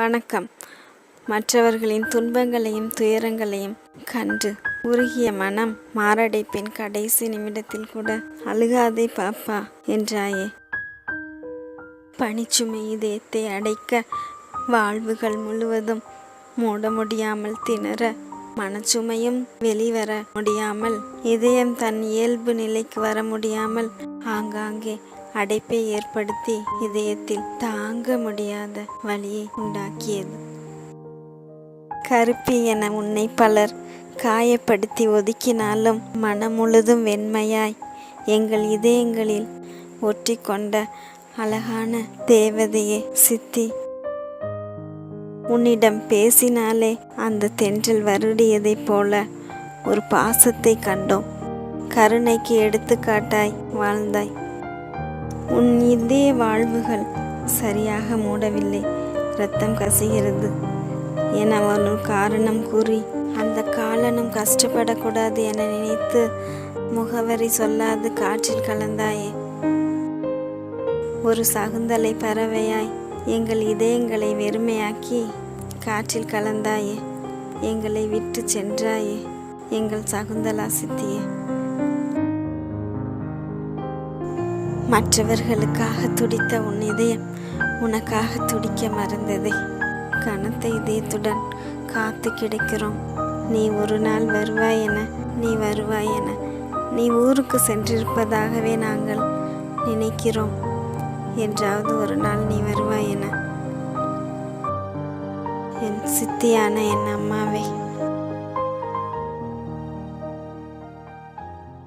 வணக்கம். மற்றவர்களின் துன்பங்களையும் துயரங்களையும் கண்டு உருகிய மனம் மாரடைப்பின் கடைசி நிமிடத்தில் கூட அழுகாதே பாப்பா என்றாயே. பனிச்சுமை இதயத்தை அடைக்க வாழ்வுகள் முழுவதும் மூட முடியாமல் திணற மனச்சுமையும் வெளிவர முடியாமல் இதயம் தன் இயல்பு நிலைக்கு வர முடியாமல் ஆங்காங்கே அடைப்பை ஏற்படுத்தி இதயத்தில் தாங்க முடியாத வழியை உண்டாக்கியது. கருப்பி என உன்னை பலர் காயப்படுத்தி ஒதுக்கினாலும் மனம் முழுதும் வெண்மையாய் எங்கள் இதயங்களில் ஒற்றிக்கொண்ட அழகான தேவதையே சித்தி. உன்னிடம் பேசினாலே அந்த தென்றல் வருடியதைப் போல ஒரு பாசத்தை கண்டோம். கருணைக்கு எடுத்துக்காட்டாய் வாழ்ந்தாய். உன் இதே வாழ்வுகள் சரியாக மூடவில்லை. ரத்தம் கசிகிறது. என ஒரு காரணம் கூறி அந்த காலனும் கஷ்டப்படக்கூடாது என நினைத்து முகவரி சொல்லாது காற்றில் கலந்தாயே. ஒரு சகுந்தலை பறவையாய் எங்கள் இதயங்களை வெறுமையாக்கி காற்றில் கலந்தாயே. எங்களை விட்டு சென்றாயே எங்கள் சகுந்தலா சித்தியே மற்றவர்களுக்காக துடித்த உன் இதயம் உனக்காக துடிக்க மறந்ததே. கனத்த இதயத்துடன் காத்து கிடைக்கிறோம். நீ ஒரு நாள் வருவாய் என நீ வருவாய் என. நீ ஊருக்கு சென்றிருப்பதாகவே நாங்கள் நினைக்கிறோம். என்றாவது ஒரு நாள் நீ வருவாய் என. என் சித்தியான என் அம்மாவே.